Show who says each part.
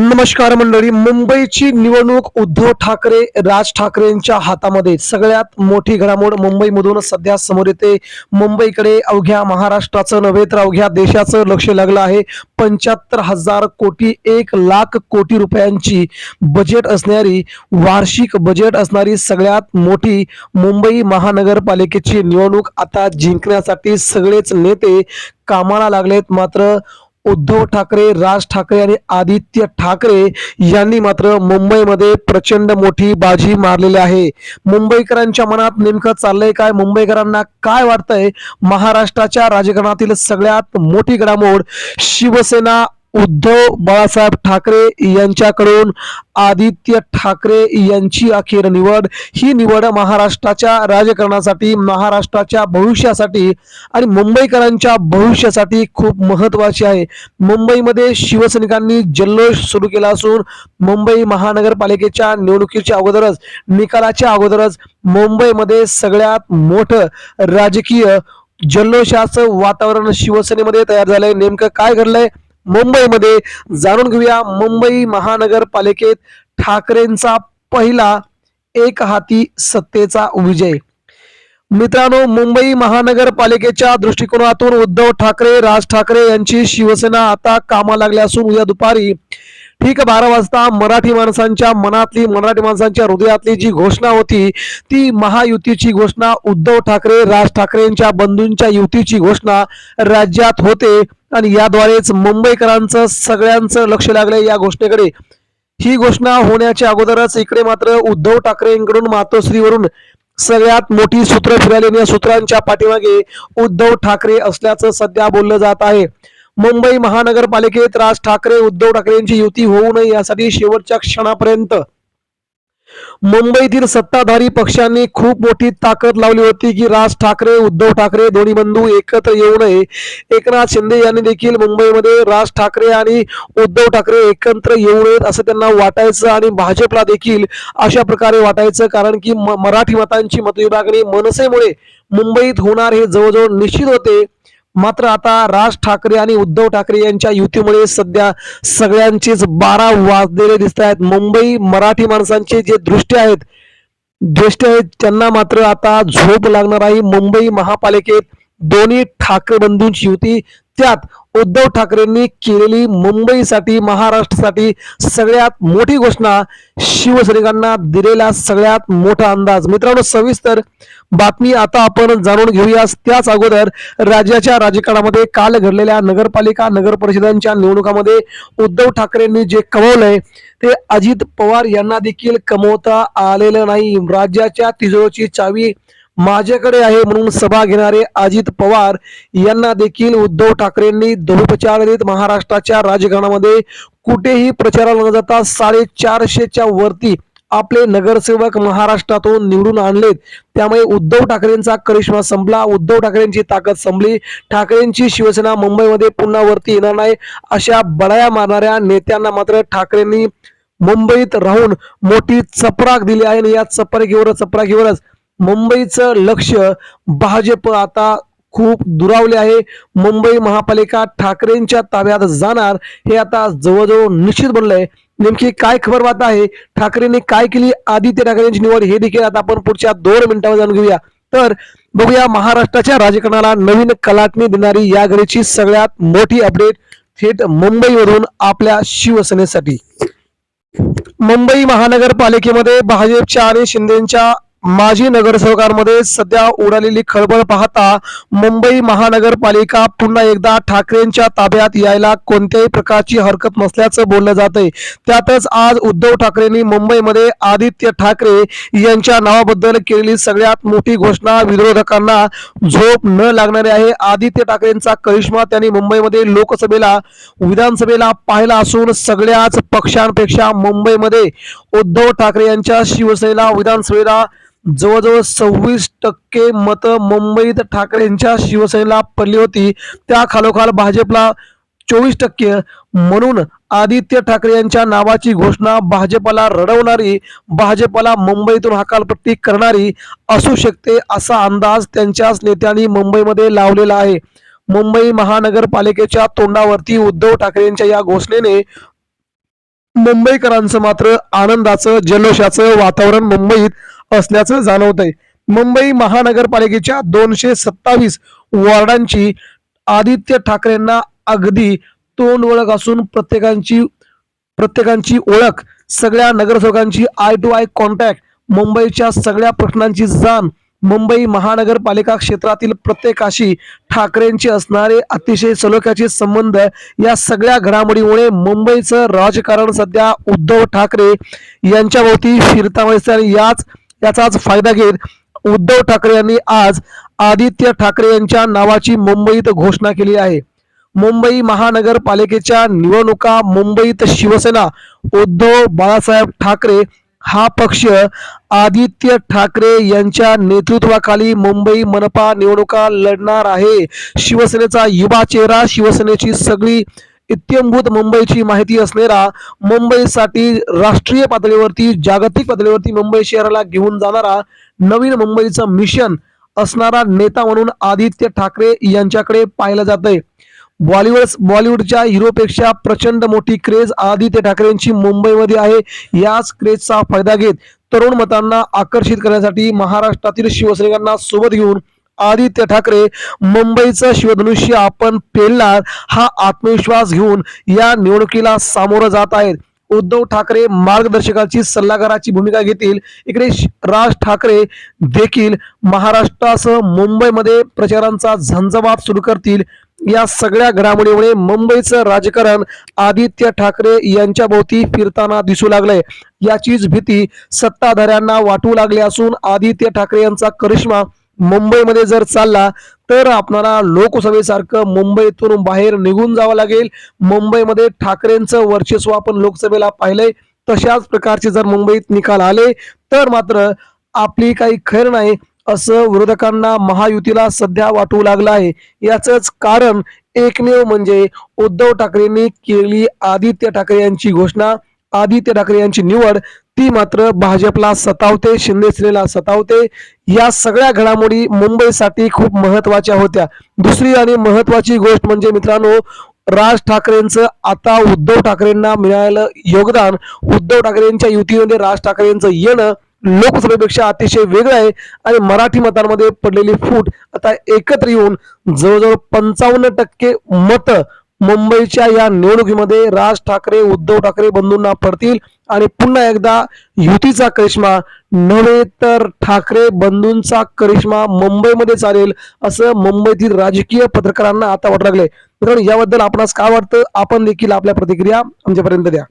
Speaker 1: नमस्कार मंडळी मुंबईची निवडणूक उद्धव ठाकरे राज ठाकरेंच्या हातामध्ये. सगळ्यात मोठी घडामोड मुंबईमधून सध्या समोर येते. मुंबईकडे अवघ्या महाराष्ट्राचं नव्हे तर अवघ्या देशाचं लक्ष लागलं आहे. पंच्याहत्तर हजार कोटी एक लाख कोटी रुपयांची बजेट असणारी वार्षिक बजेट असणारी सगळ्यात मोठी मुंबई महानगरपालिकेची निवडणूक आता जिंकण्यासाठी सगळेच नेते कामाला लागलेत. मात्र उद्धव ठाकरे राज ठाकरे आणि आदित्य ठाकरे यांनी मात्र मुंबईमध्ये प्रचंड मोठी बाजी मारलेली आहे. मुंबईकरांच्या मनात नेमकं चाललंय काय? मुंबईकरांना काय वाटतंय? महाराष्ट्राच्या राजकारणातील सगळ्यात मोठी घडामोड शिवसेना उद्धव बाळासाहेब ठाकरे यांच्याकडून आदित्य ठाकरे यांची अखेर निवड. ही निवड महाराष्ट्राच्या राजकारणासाठी महाराष्ट्राच्या भविष्यासाठी आणि मुंबईकरांच्या भविष्यासाठी खूप महत्वाची आहे. मुंबईमध्ये शिवसैनिकांनी जल्लोष सुरू केला असून मुंबई महानगरपालिकेच्या निवडणुकीच्या अगोदरच निकालाच्या अगोदरच मुंबईमध्ये सगळ्यात मोठं राजकीय जल्लोषाचं वातावरण शिवसेनेमध्ये तयार झालंय. नेमकं काय घडलंय? मुंबईमध्ये. जाणून घेऊया मुंबई महानगरपालिकेत ठाकरेंचा पहिला एक हाती सत्तेचा विजय. मित्रांनो मुंबई महानगरपालिकेच्या दृष्टिकोनातून उद्धव ठाकरे राज ठाकरे यांची शिवसेना आता कामा लागली असून उद्या दुपारी ठीक बारा वाजता मराठी माणसांच्या मनातली मराठी माणसांच्या हृदयातली जी घोषणा होती ती महायुतीची घोषणा उद्धव ठाकरे राज ठाकरेंच्या बंधूंच्या युतीची घोषणा राज्यात होते. आणि याद्वारेच मुंबईकरांचं सगळ्यांचं लक्ष लागलं या घोषणेकडे. ही घोषणा होण्याच्या अगोदरच इकडे मात्र उद्धव ठाकरेंकडून मातोश्रीवरून सगळ्यात मोठी सूत्र फिराली या सूत्रांच्या पाठीमागे उद्धव ठाकरे असल्याचं सध्या बोललं जात आहे. मुंबई महानगरपालिकेत राज ठाकरे उद्धव ठाकरेंची युती होऊ नये यासाठी शेवटच्या क्षणापर्यंत मुंबईतील सत्ताधारी पक्षांनी खूप मोठी ताकद लावली होती की राज ठाकरे उद्धव ठाकरे दोन्ही बंधू एकत्र येऊ नये. एकनाथ शिंदे यांनी देखील मुंबईमध्ये राज ठाकरे आणि उद्धव ठाकरे एकत्र येऊ नयेत असं त्यांना वाटायचं आणि भाजपला देखील अशा प्रकारे वाटायचं कारण की म- मराठी मतांची मतविभागणी मनसेमुळे मुंबईत होणार हे जवळजवळ निश्चित होते. मात्र आता राज ठाकरे आणि उद्धव ठाकरे यांच्या युतीमुळे सध्या सगळ्यांचेच बारा वाजलेले दिसत आहेत. मुंबई मराठी माणसांचे जे दृष्टी आहेत ज्येष्ठ आहेत त्यांना मात्र आता झोप लागणार आहे. मुंबई महापालिकेत दोन्ही ठाकरे बंधूंची युती त्यात उद्धव ठाकरेंनी केलेली मुंबईसाठी महाराष्ट्रासाठी सगळ्यात मोठी घोषणा शिवसैनिकांना दिलेला सगळ्यात मोठा अंदाज. मित्रांनो सविस्तर बातमी आता आपण जाणून घेऊया त्याच अगोदर राज्याच्या राजकारणामध्ये काल घडलेल्या नगरपालिका नगर परिषदांच्या निवडणुकामध्ये उद्धव ठाकरेंनी जे कमवलंय ते अजित पवार यांना देखील कमवता आलेलं नाही. राज्याच्या तिजोरीची चावी माझ्याकडे आहे म्हणून सभा घेणारे अजित पवार यांना देखील उद्धव ठाकरेंनी धनुपचार देत महाराष्ट्राच्या राजकारणामध्ये कुठेही प्रचाराला न जाता साडेचारशेच्या वरती आपले नगरसेवक महाराष्ट्रातून निवडून आणलेत. त्यामुळे उद्धव ठाकरेंचा करिश्मा संपला. उद्धव ठाकरेंची ताकद संपली. ठाकरेंची शिवसेना मुंबईमध्ये पुन्हा वरती येणार नाही अशा बडाया मारणाऱ्या नेत्यांना मात्र ठाकरेंनी मुंबईत राहून मोठी चपराक दिली आहे आणि या चपराकीवर चपराकीवरच मुंबईचं लक्ष भाजप आता खूप दुरावले आहे. मुंबई महापालिका ठाकरेंच्या ताब्यात जाणार हे आता जवळजवळ निश्चित बनलंय. नेमकी काय खबर बात आहे? ठाकरेंनी काय केली? आदित्य ठाकरेंची निवड हे देखील आता आपण पुढच्या दोन मिनिटावर जाणून घेऊया. तर बघूया महाराष्ट्राच्या राजकारणाला नवीन कलाटणी देणारी या घडीची सगळ्यात मोठी अपडेट थेट मुंबईवरून आपल्या शिवसेनेसाठी. मुंबई महानगरपालिकेमध्ये भाजपच्या आणि शिंदेच्या माजी नगरसेवकांमध्ये सध्या उडालेली खळबळ पाहता मुंबई महानगरपालिका पुन्हा एकदा ठाकरेंच्या ताब्यात यायला कोणत्याही प्रकारची हरकत नसल्याचं बोललं जात आहे त्यातच आज उद्धव ठाकरेंनी मुंबईमध्ये आदित्य ठाकरे यांच्या नावाबद्दल केलेली सगळ्यात मोठी घोषणा विरोधकांना झोप न लागणारी आहे. आदित्य ठाकरेंचा करिश्मा त्यांनी मुंबईमध्ये लोकसभेला विधानसभेला पाहिला असून सगळ्याच पक्षांपेक्षा मुंबईमध्ये उद्धव ठाकरे यांच्या शिवसेनेला विधानसभेला जवळजवळ सव्वीस टक्के मतं मुंबईत ठाकरेंच्या शिवसेनेला पडली होती. त्या खालोखाल भाजपला चोवीस टक्के. म्हणून आदित्य ठाकरे यांच्या नावाची घोषणा भाजपला रडवणारी भाजपला मुंबईतून हकालपट्टी करणारी असू शकते असा अंदाज त्यांच्याच नेत्यांनी मुंबईमध्ये लावलेला आहे. मुंबई महानगरपालिकेच्या तोंडावरती उद्धव ठाकरेंच्या या घोषणेने मुंबईकरांचं मात्र आनंदाचं जल्लोषाचं वातावरण मुंबईत असल्याचं जाणवतंय. मुंबई महानगरपालिकेच्या दोनशे सत्तावीस वॉर्डांची आदित्य ठाकरेंना अगदी तोंड ओळख असून प्रत्येकांची प्रत्येकांची ओळख सगळ्या नगरसेवकांची आय टू आय कॉन्टॅक्ट मुंबईच्या सगळ्या प्रश्नांची जाण मुंबई महानगरपालिका क्षेत्रातील प्रत्येकाशी ठाकरेंचे असणारे अतिशय सलोख्याचे संबंध या सगळ्या घडामोडीमुळे मुंबईचं राजकारण सध्या उद्धव ठाकरे यांच्या भोवती फिरता याच याचाच फायदा घेत उद्धव ठाकरे यांनी आज आदित्य ठाकरे यांच्या नावाची मुंबईत घोषणा केली आहे. मुंबई महानगरपालिकेच्या निवडणुका मुंबईत शिवसेना उद्धव बाळासाहेब ठाकरे हा पक्ष आदित्य ठाकरे यांच्या नेतृत्वाखाली मुंबई मनपा निवडणुका लढणार आहे. शिवसेनेचा युवा चेहरा शिवसेनेची सगळी इत्यंभूत मुंबईची माहिती असणारा मुंबईसाठी राष्ट्रीय पातळीवरती जागतिक पातळीवरती मुंबई शहराला घेऊन जाणारा नवीन मुंबईचं मिशन असणारा नेता म्हणून आदित्य ठाकरे यांच्याकडे पाहिलं जातंय. बॉलिवूड बॉलिवूडच्या हिरोपेक्षा प्रचंड मोठी क्रेज आदित्य ठाकरेंची मुंबईमध्ये आहे. याच क्रेजचा फायदा घेत तरुण मतांना आकर्षित करण्यासाठी महाराष्ट्रातील शिवसैनिकांना सोबत घेऊन आदित्य ठाकरे मुंबईचं शिवधनुष्य आपण पेलणार हा आत्मविश्वास घेऊन या निवडणुकीला सामोरं जात आहेत. उद्धव ठाकरे मार्गदर्शकाची सल्लागाराची भूमिका घेतील. इकडे श- राज ठाकरे देखील महाराष्ट्रासह मुंबईमध्ये प्रचारांचा झंझावात सुरू करतील. या सगळ्या घडामोडीमुळे मुंबईचं राजकारण आदित्य ठाकरे यांच्या भोवती फिरताना दिसू लागलंय. याचीच भीती सत्ताधाऱ्यांना वाटू लागली असून आदित्य ठाकरे यांचा करिश्मा मुंबईमध्ये जर चालला तर आपणाला लोकसभेसारखं मुंबईतून बाहेर निघून जावं लागेल. मुंबईमध्ये ठाकरेंचं वर्चस्व आपण लोकसभेला पाहिलंय तशाच प्रकारचे जर मुंबईत निकाल आले तर मात्र आपली काही खैर नाही असं विरोधकांना महायुतीला सध्या वाटू लागलं आहे. याचंच कारण एकमेव म्हणजे उद्धव ठाकरेंनी केली आदित्य ठाकरे यांची घोषणा. आदित्य ठाकरे यांची निवड ती मात्र भाजपला सतावते शिंदेसेनेला सतावते. या सगळ्या घडामोडी मुंबईसाठी खूप महत्त्वाच्या होत्या. दुसरी आणि महत्वाची गोष्ट म्हणजे मित्रांनो राज ठाकरेंचं आता उद्धव ठाकरेंना मिळालं योगदान उद्धव ठाकरेंच्या युतीमध्ये राज ठाकरेंचं येणं लोकसभेपेक्षा अतिशय वेगळं आहे आणि मराठी मतांमध्ये पडलेली फूट आता एकत्र येऊन जवळजवळ पंचावन्न टक्के मतं मुंबईच्या या निवडणुकीमध्ये राज ठाकरे उद्धव ठाकरे बंधूंना पडतील आणि पुन्हा एकदा युतीचा करिश्मा नव्हे तर ठाकरे बंधूंचा करिश्मा मुंबईमध्ये चालेल असं मुंबईतील राजकीय पत्रकारांना आता वाटू लागले कारण याबद्दल आपणास काय वाटतं? आपण देखील आपल्या प्रतिक्रिया आमच्यापर्यंत द्या.